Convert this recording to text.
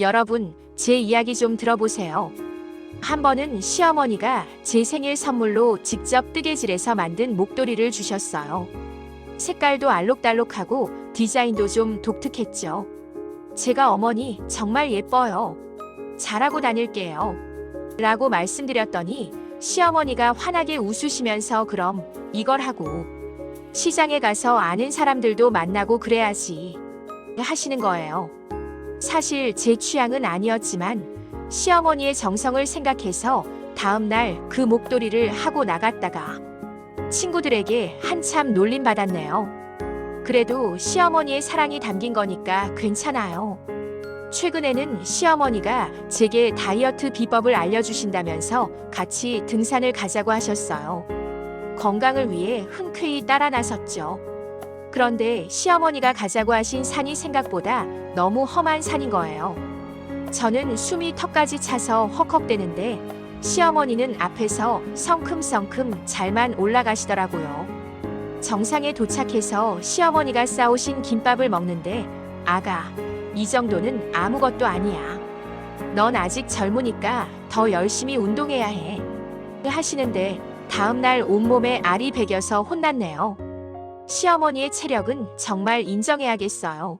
여러분, 제 이야기 좀 들어보세요. 한 번은 시어머니가 제 생일 선물로 직접 뜨개질해서 만든 목도리를 주셨어요. 색깔도 알록달록하고 디자인도 좀 독특했죠. 제가 어머니 정말 예뻐요. 잘하고 다닐게요. 라고 말씀드렸더니 시어머니가 환하게 웃으시면서 그럼 이걸 하고 시장에 가서 아는 사람들도 만나고 그래야지 하시는 거예요. 사실 제 취향은 아니었지만 시어머니의 정성을 생각해서 다음날 그 목도리를 하고 나갔다가 친구들에게 한참 놀림받았네요. 그래도 시어머니의 사랑이 담긴 거니까 괜찮아요. 최근에는 시어머니가 제게 다이어트 비법을 알려주신다면서 같이 등산을 가자고 하셨어요. 건강을 위해 흔쾌히 따라 나섰죠. 그런데 시어머니가 가자고 하신 산이 생각보다 너무 험한 산인 거예요. 저는 숨이 턱까지 차서 헉헉대는데 시어머니는 앞에서 성큼성큼 잘만 올라가시더라고요. 정상에 도착해서 시어머니가 싸오신 김밥을 먹는데 아가, 이 정도는 아무것도 아니야. 넌 아직 젊으니까 더 열심히 운동해야 해. 하시는데 다음날 온몸에 알이 배겨서 혼났네요. 시어머니의 체력은 정말 인정해야겠어요.